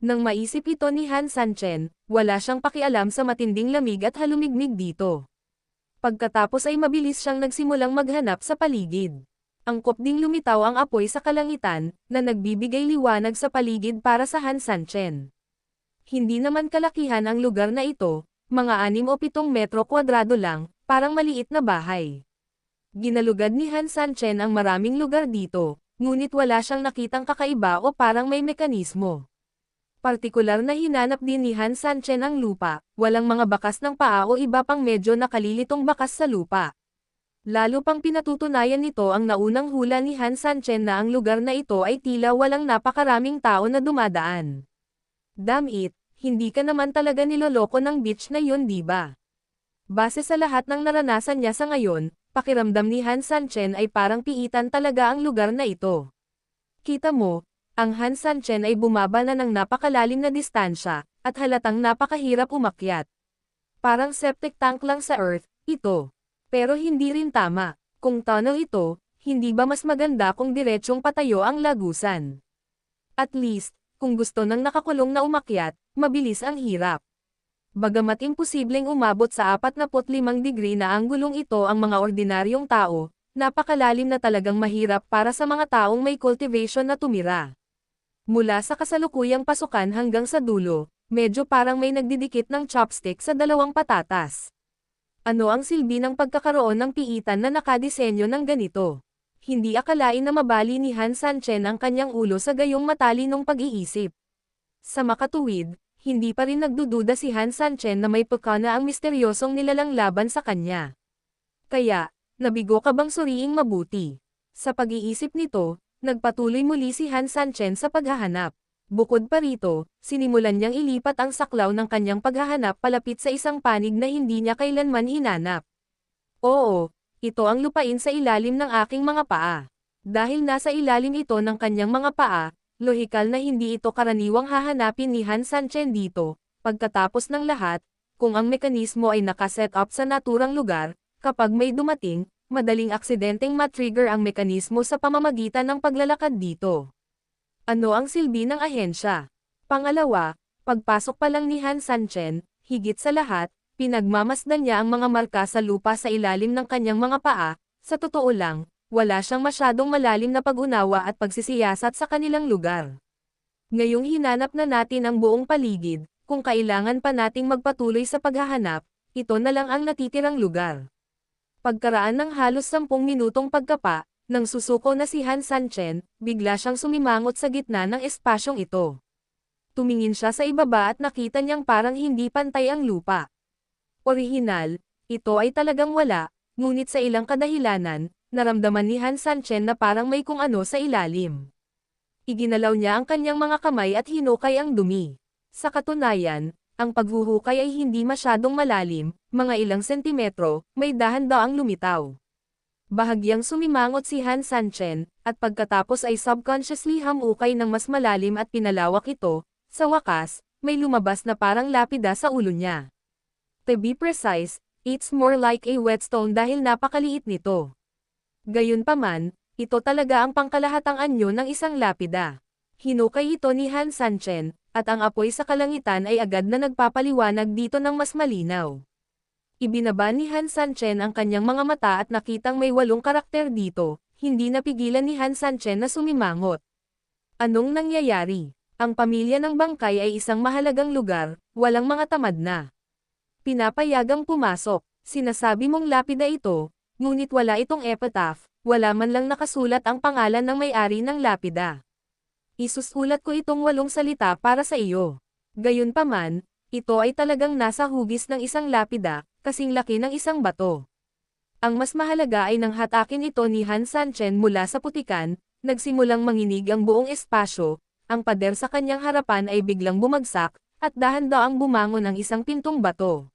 Nang maisip ito ni Han Sanchen, wala siyang pakialam sa matinding lamig at halumigmig dito. Pagkatapos ay mabilis siyang nagsimulang maghanap sa paligid. Angkop ding lumitaw ang apoy sa kalangitan, na nagbibigay liwanag sa paligid para sa Han Sanchen. Hindi naman kalakihan ang lugar na ito, mga 6 o 7 metro kwadrado lang, parang maliit na bahay. Ginalugad ni Han Sanchen ang maraming lugar dito, ngunit wala siyang nakitang kakaiba o parang may mekanismo. Partikular na hinanap din ni Han Sanchen ang lupa, walang mga bakas ng paa o iba pang medyo nakalilitong bakas sa lupa. Lalo pang pinatutunayan nito ang naunang hula ni Han Sanchen na ang lugar na ito ay tila walang napakaraming tao na dumadaan. Damn it, hindi ka naman talaga niloloko ng beach na yun di ba? Base sa lahat ng naranasan niya sa ngayon, pakiramdam ni Han Sanchen ay parang piitan talaga ang lugar na ito. Kita mo, ang Han Sanchen ay bumaba na ng napakalalim na distansya, at halatang napakahirap umakyat. Parang septic tank lang sa Earth, ito. Pero hindi rin tama. Kung tunnel ito, hindi ba mas maganda kung diretsong patayo ang lagusan? At least, kung gusto ng nakakulong na umakyat, mabilis ang hirap. Bagamat imposibleng umabot sa 45 degree na anggulong ito ang mga ordinaryong tao, napakalalim na talagang mahirap para sa mga taong may cultivation na tumira. Mula sa kasalukuyang pasukan hanggang sa dulo, medyo parang may nagdidikit ng chopstick sa dalawang patatas. Ano ang silbi ng pagkakaroon ng piitan na nakadisenyo ng ganito? Hindi akalain na mabali ni Han Sanchen ang kanyang ulo sa gayong matalinong pag-iisip. Sa makatuwid, hindi pa rin nagdududa si Han Sanchen na may pagkana ang misteryosong nilalang laban sa kanya. Kaya, nabigo ka bang suriing mabuti? Sa pag-iisip nito, nagpatuloy muli si Han Sanchen sa paghahanap. Bukod pa rito, sinimulan niyang ilipat ang saklaw ng kanyang paghahanap palapit sa isang panig na hindi niya kailanman hinanap. Oo, ito ang lupain sa ilalim ng aking mga paa. Dahil nasa ilalim ito ng kanyang mga paa, lohikal na hindi ito karaniwang hahanapin ni Han Sanchen dito, pagkatapos ng lahat, kung ang mekanismo ay nakaset up sa naturang lugar, kapag may dumating, madaling aksidenteng matrigger ang mekanismo sa pamamagitan ng paglalakad dito. Ano ang silbi ng ahensya? Pangalawa, pagpasok pa lang ni Han Sanchen, higit sa lahat, pinagmamasdan niya ang mga marka sa lupa sa ilalim ng kanyang mga paa, sa totoo lang, wala siyang masyadong malalim na pag-unawa at pagsisiyasat sa kanilang lugar. Ngayong hinanap na natin ang buong paligid, kung kailangan pa nating magpatuloy sa paghahanap, ito na lang ang natitirang lugar. Pagkaraan ng halos 10 minutong pagkapa, nang susuko na si Han Sanchen, bigla siyang sumimangot sa gitna ng espasyong ito. Tumingin siya sa ibaba at nakita niyang parang hindi pantay ang lupa. Orihinal, ito ay talagang wala, ngunit sa ilang kadahilanan, naramdaman ni Han Sanchen na parang may kung ano sa ilalim. Iginalaw niya ang kanyang mga kamay at hinukay ang dumi. Sa katunayan, ang paghuhukay ay hindi masyadong malalim, mga ilang sentimetro, may dahan-daang lumitaw. Bahagyang sumimangot si Han Sanchen, at pagkatapos ay subconsciously hamukay ng mas malalim at pinalawak ito, sa wakas, may lumabas na parang lapida sa ulo niya. To be precise, it's more like a whetstone dahil napakaliit nito. Gayunpaman, ito talaga ang pangkalahatang anyo ng isang lapida. Hinukay ito ni Han Sanchen, at ang apoy sa kalangitan ay agad na nagpapaliwanag dito ng mas malinaw. Ibinaba ni Han Sanchen ang kanyang mga mata at nakitang may walong karakter dito, hindi napigilan ni Han Sanchen na sumimangot. Anong nangyayari? Ang pamilya ng bangkay ay isang mahalagang lugar, walang mga tamad na. Pinapayagang pumasok, Sinasabi mong lapida ito, ngunit wala itong epitaph, wala man lang nakasulat ang pangalan ng may-ari ng lapida. Isusulat ko itong walong salita para sa iyo. Gayunpaman, ito ay talagang nasa hugis ng isang lapida, kasing laki ng isang bato. Ang mas mahalaga ay nang hatakin ito ni Han Sanchen mula sa putikan, nagsimulang manginig ang buong espasyo, ang pader sa kanyang harapan ay biglang bumagsak, at dahan-daang bumangon ang isang pintong bato.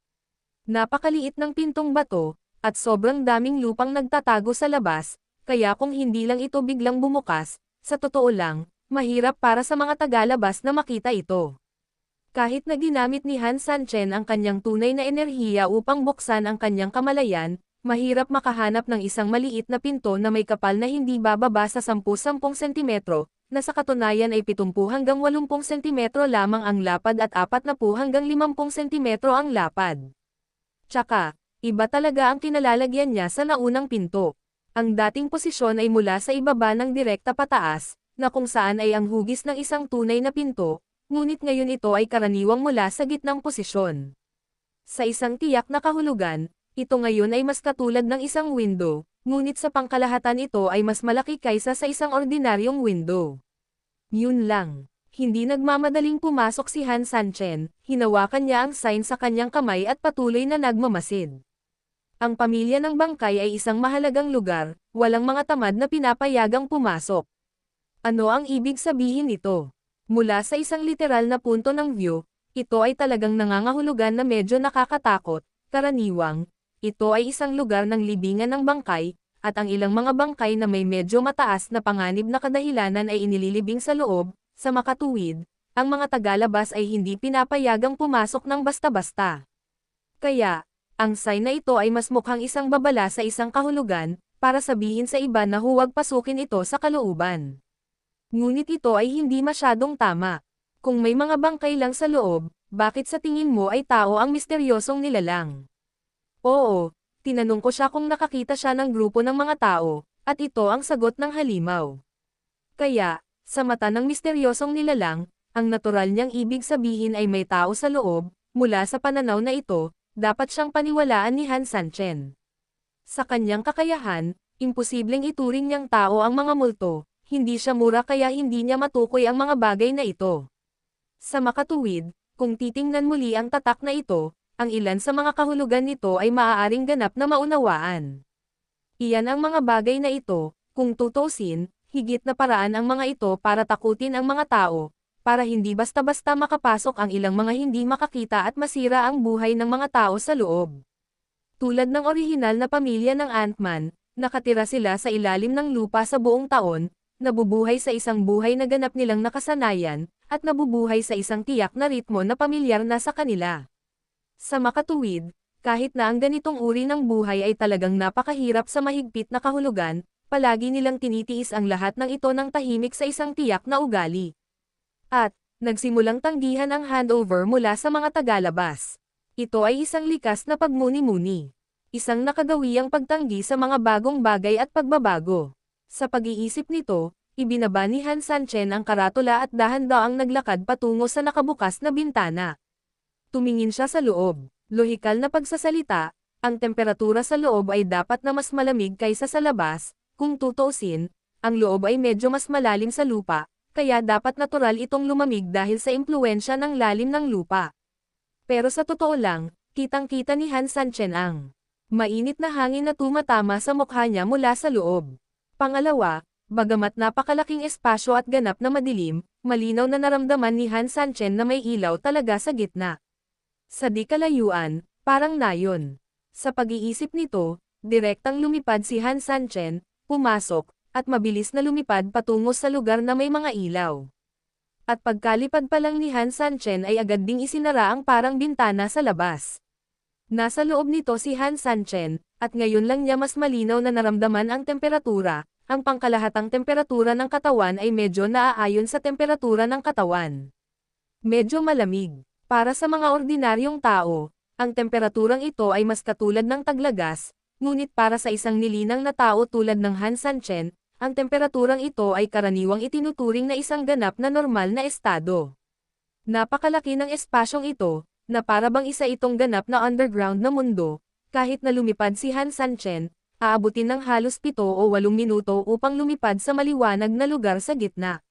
Napakaliit ng pintong bato, at sobrang daming lupang nagtatago sa labas, kaya kung hindi lang ito biglang bumukas, sa totoo lang, mahirap para sa mga tagalabas na makita ito. Kahit na ginamit ni Han Sanchen ang kanyang tunay na enerhiya upang buksan ang kanyang kamalayan, mahirap makahanap ng isang maliit na pinto na may kapal na hindi bababa sa 10-10 sentimetro, na sa katunayan ay 70 hanggang 80 sentimetro lamang ang lapad at 40 hanggang 50 sentimetro ang lapad. Tsaka, iba talaga ang kinalalagyan niya sa naunang pinto. Ang dating posisyon ay mula sa ibaba ng direkta pataas, na kung saan ay ang hugis ng isang tunay na pinto, ngunit ngayon ito ay karaniwang mula sa gitnang posisyon. Sa isang tiyak na kahulugan, ito ngayon ay mas katulad ng isang window, ngunit sa pangkalahatan ito ay mas malaki kaysa sa isang ordinaryong window. Yun lang. Hindi nagmamadaling pumasok si Han Sanchen, hinawakan niya ang sign sa kanyang kamay at patuloy na nagmamasid. Ang pamilya ng bangkay ay isang mahalagang lugar, walang mga tamad na pinapayagang pumasok. Ano ang ibig sabihin nito? Mula sa isang literal na punto ng view, ito ay talagang nangangahulugan na medyo nakakatakot, karaniwang, ito ay isang lugar ng libingan ng bangkay, at ang ilang mga bangkay na may medyo mataas na panganib na kadahilanan ay inililibing sa loob, sa makatuwid, ang mga tagalabas ay hindi pinapayagang pumasok ng basta-basta. Kaya, ang sign na ito ay mas mukhang isang babala sa isang kahulugan, para sabihin sa iba na huwag pasukin ito sa kalooban. Ngunit ito ay hindi masyadong tama. Kung may mga bangkay lang sa loob, bakit sa tingin mo ay tao ang misteryosong nilalang? Oo, tinanong ko siya kung nakakita siya ng grupo ng mga tao, at ito ang sagot ng halimaw. Kaya, sa mata ng misteryosong nilalang, ang natural niyang ibig sabihin ay may tao sa loob, mula sa pananaw na ito, dapat siyang paniwalaan ni Han Sanchen. Sa kanyang kakayahan, imposibleng ituring niyang tao ang mga multo, hindi siya mura kaya hindi niya matukoy ang mga bagay na ito. Sa makatuwid, kung titingnan muli ang tatak na ito, ang ilan sa mga kahulugan nito ay maaaring ganap na maunawaan. Iyan ang mga bagay na ito, kung tutusin, higit na paraan ang mga ito para takutin ang mga tao, para hindi basta-basta makapasok ang ilang mga hindi makakita at masira ang buhay ng mga tao sa loob. Tulad ng orihinal na pamilya ng Ant-Man, nakatira sila sa ilalim ng lupa sa buong taon, nabubuhay sa isang buhay na ganap nilang nakasanayan, at nabubuhay sa isang tiyak na ritmo na pamilyar na sa kanila. Sa makatuwid, kahit na ang ganitong uri ng buhay ay talagang napakahirap sa mahigpit na kahulugan, palagi nilang tinitiis ang lahat ng ito ng tahimik sa isang tiyak na ugali. At, nagsimulang tanggihan ang handover mula sa mga tagalabas. Ito ay isang likas na pagmuni-muni. Isang nakagawiang pagtanggi sa mga bagong bagay at pagbabago. Sa pag-iisip nito, ibinaba ni Han Sanchen ang karatula at dahan-daang naglakad patungo sa nakabukas na bintana. Tumingin siya sa loob. Lohikal na pagsasalita, ang temperatura sa loob ay dapat na mas malamig kaysa sa labas, kung tutuusin, ang loob ay medyo mas malalim sa lupa, kaya dapat natural itong lumamig dahil sa impluensya ng lalim ng lupa. Pero sa totoo lang, kitang-kita ni Han Sanchen ang mainit na hangin na tumatama sa mukha niya mula sa loob. Pangalawa, bagamat napakalaking espasyo at ganap na madilim, malinaw na naramdaman ni Han Sanchen na may ilaw talaga sa gitna. Sa di kalayuan, parang nayon. Sa pag-iisip nito, direktang lumipad si Han Sanchen, pumasok, at mabilis na lumipad patungo sa lugar na may mga ilaw. At pagkalipad pa lang ni Han Sanchen ay agad ding isinara ang parang bintana sa labas. Nasa loob nito si Han Sanchen, at ngayon lang niya mas malinaw na naramdaman ang temperatura, ang pangkalahatang temperatura ng katawan ay medyo naaayon sa temperatura ng katawan. Medyo malamig. Para sa mga ordinaryong tao, ang temperaturang ito ay mas katulad ng taglagas, ngunit para sa isang nilinang na tao tulad ng Han Sanchen, ang temperaturang ito ay karaniwang itinuturing na isang ganap na normal na estado. Napakalaki ng espasyong ito, na para bang isa itong ganap na underground na mundo, Kahit na lumipad si Han Sanchen, aabutin ng halos pito o walong minuto upang lumipad sa maliwanag na lugar sa gitna.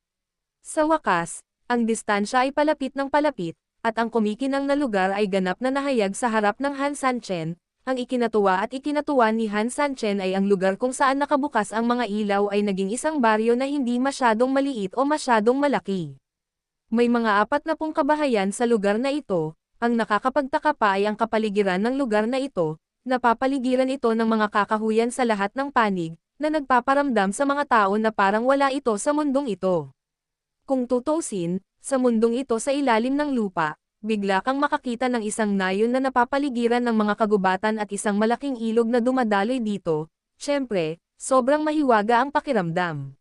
Sa wakas, ang distansya ay palapit ng palapit, at ang kumikinang na lugar ay ganap na nahayag sa harap ng Han Sanchen. Ang ikinatuwa at ikinatuwa ni Han Sanchen ay ang lugar kung saan nakabukas ang mga ilaw ay naging isang baryo na hindi masyadong maliit o masyadong malaki. May mga apat na pong kabahayan sa lugar na ito, ang nakakapagtaka pa ay ang kapaligiran ng lugar na ito, napapaligiran ito ng mga kakahuyan sa lahat ng panig, na nagpaparamdam sa mga tao na parang wala ito sa mundong ito. Kung tutusin, sa mundong ito sa ilalim ng lupa, bigla kang makakita ng isang nayon na napapaligiran ng mga kagubatan at isang malaking ilog na dumadaloy dito, syempre, sobrang mahiwaga ang pakiramdam.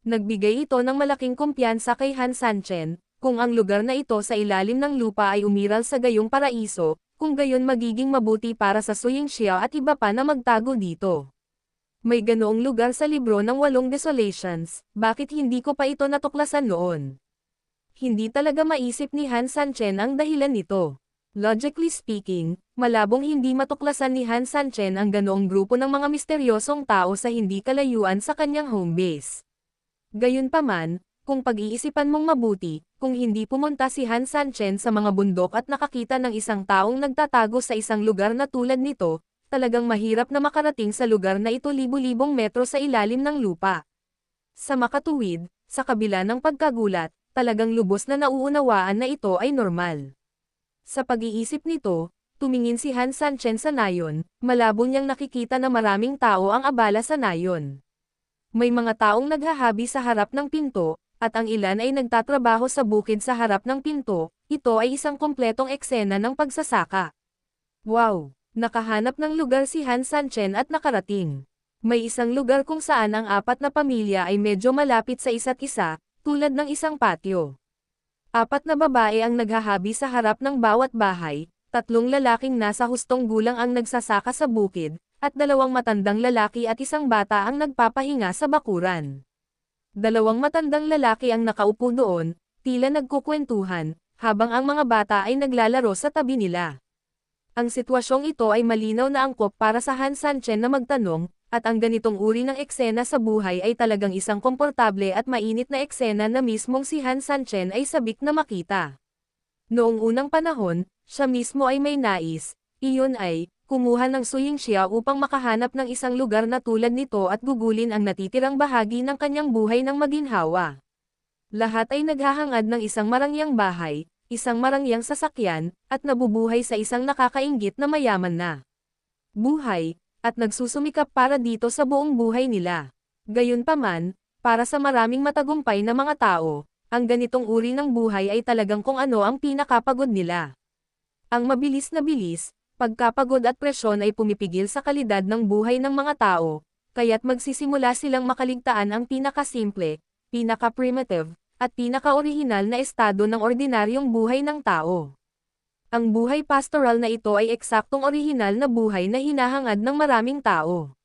Nagbigay ito ng malaking kumpiyansa kay Han Sanchen, kung ang lugar na ito sa ilalim ng lupa ay umiral sa gayong paraiso, kung gayon magiging mabuti para sa Suying Xia at iba pa na magtago dito. May ganoong lugar sa libro ng walong desolations, bakit hindi ko pa ito natuklasan noon? Hindi talaga maisip ni Han Sanchen ang dahilan nito. Logically speaking, malabong hindi matuklasan ni Han Sanchen ang ganoong grupo ng mga misteryosong tao sa hindi kalayuan sa kanyang home base. Gayunpaman, kung pag-iisipan mong mabuti, kung hindi pumunta si Han Sanchen sa mga bundok at nakakita ng isang taong nagtatago sa isang lugar na tulad nito, talagang mahirap na makarating sa lugar na ito libu-libong metro sa ilalim ng lupa. Sa makatuwid, sa kabila ng pagkagulat, talagang lubos na nauunawaan na ito ay normal. Sa pag-iisip nito, tumingin si Han Sanchen sa nayon, malabo niyang nakikita na maraming tao ang abala sa nayon. May mga taong naghahabi sa harap ng pinto, at ang ilan ay nagtatrabaho sa bukid sa harap ng pinto, ito ay isang kompletong eksena ng pagsasaka. Wow! Nakahanap ng lugar si Han Sanchen at nakarating. May isang lugar kung saan ang apat na pamilya ay medyo malapit sa isa't isa, tulad ng isang patio. Apat na babae ang naghahabi sa harap ng bawat bahay, tatlong lalaking nasa hustong gulang ang nagsasaka sa bukid, at dalawang matandang lalaki at isang bata ang nagpapahinga sa bakuran. Dalawang matandang lalaki ang nakaupo doon, tila nagkukwentuhan, habang ang mga bata ay naglalaro sa tabi nila. Ang sitwasyong ito ay malinaw na angkop para sa Han Sanchen na magtanong, at ang ganitong uri ng eksena sa buhay ay talagang isang komportable at mainit na eksena na mismong si Han Sanchen ay sabik na makita. Noong unang panahon, siya mismo ay may nais, iyon ay, kumuha ng suying siya upang makahanap ng isang lugar na tulad nito at gugulin ang natitirang bahagi ng kanyang buhay ng maginhawa. Lahat ay naghahangad ng isang marangyang bahay, isang marangyang sasakyan, at nabubuhay sa isang nakakaingit na mayaman na buhay, at nagsusumikap para dito sa buong buhay nila. Gayunpaman, para sa maraming matagumpay na mga tao, ang ganitong uri ng buhay ay talagang kung ano ang pinakapagod nila. Ang mabilis na bilis, pagkapagod at presyon ay pumipigil sa kalidad ng buhay ng mga tao, kaya't magsisimula silang makaligtaan ang pinakasimple, pinaka-primitive, at pinaka-orihinal na estado ng ordinaryong buhay ng tao. Ang buhay pastoral na ito ay eksaktong orihinal na buhay na hinahangad ng maraming tao.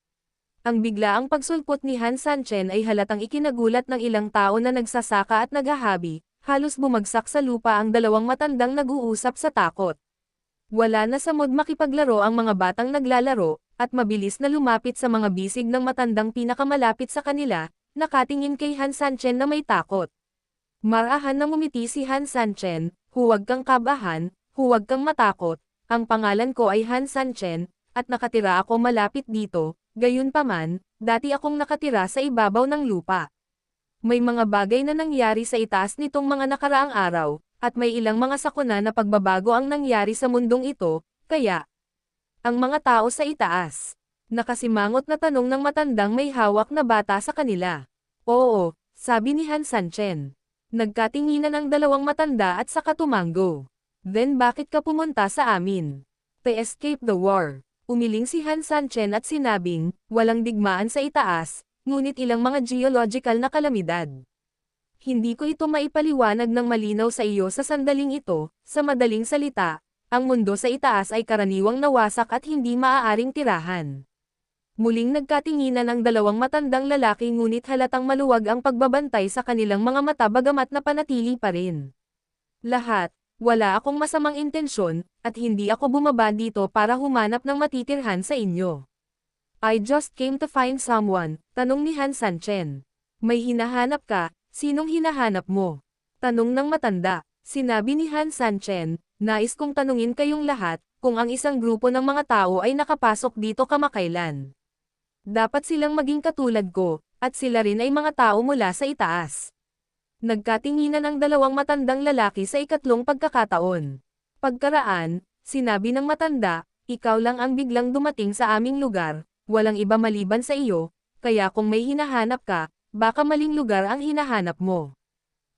Ang biglaang pagsulpot ni Han Sanchen ay halatang ikinagulat ng ilang tao na nagsasaka at naghahabi, halos bumagsak sa lupa ang dalawang matandang nag-uusap sa takot. Wala na sa mood makipaglaro ang mga batang naglalaro, at mabilis na lumapit sa mga bisig ng matandang pinakamalapit sa kanila, nakatingin kay Han Sanchen na may takot. Marahan na ngumiti si Han Sanchen, huwag kang kabahan, huwag kang matakot, ang pangalan ko ay Han Sanchen, at nakatira ako malapit dito, gayunpaman, dati akong nakatira sa ibabaw ng lupa. May mga bagay na nangyari sa itaas nitong mga nakaraang araw, at may ilang mga sakuna na pagbabago ang nangyari sa mundong ito, kaya, ang mga tao sa itaas. Nakasimangot na tanong ng matandang may hawak na bata sa kanila. Oo, sabi ni Han Sanchen. Nagkatinginan ang dalawang matanda at saka tumango. Then bakit ka pumunta sa amin? To escape the war. Umiling si Han Sanchen at sinabing, walang digmaan sa itaas, ngunit ilang mga geological na kalamidad. Hindi ko ito maipaliwanag ng malinaw sa iyo sa sandaling ito, sa madaling salita, ang mundo sa itaas ay karaniwang nawasak at hindi maaaring tirahan. Muling nagkatinginan ang dalawang matandang lalaki ngunit halatang maluwag ang pagbabantay sa kanilang mga mata bagamat na panatili pa rin. Lahat, Wala akong masamang intensyon, at hindi ako bumaba dito para humanap ng matitirhan sa inyo. I just came to find someone, tanong ni Han Sanchen. May hinahanap ka, sinong hinahanap mo? Tanong ng matanda, sinabi ni Han Sanchen, nais kong tanungin kayong lahat, kung ang isang grupo ng mga tao ay nakapasok dito kamakailan. Dapat silang maging katulad ko, at sila rin ay mga tao mula sa itaas. Nagkatinginan ang dalawang matandang lalaki sa ikatlong pagkakataon. Pagkaraan, sinabi ng matanda, ikaw lang ang biglang dumating sa aming lugar, walang iba maliban sa iyo, kaya kung may hinahanap ka, baka maling lugar ang hinahanap mo.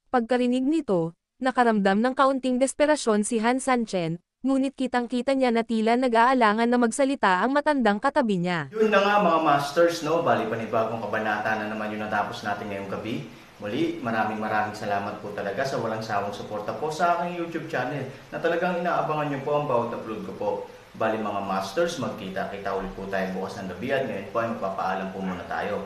Pagkarinig nito, nakaramdam ng kaunting desperasyon si Han Sanchen, ngunit kitang-kita niya na tila nag-aalangan na magsalita ang matandang katabi niya. Yun na nga mga masters, no? Bali panibagong kabanata na naman yung natapos natin ngayong gabi. Muli, maraming maraming salamat po talaga sa walang sawang suporta po sa aking YouTube channel na talagang inaabangan nyo po ang bawat upload ko po. Bali mga masters, magkita-kita ulit po tayo bukas ng gabi at ngayon po ay magpapaalam po muna tayo.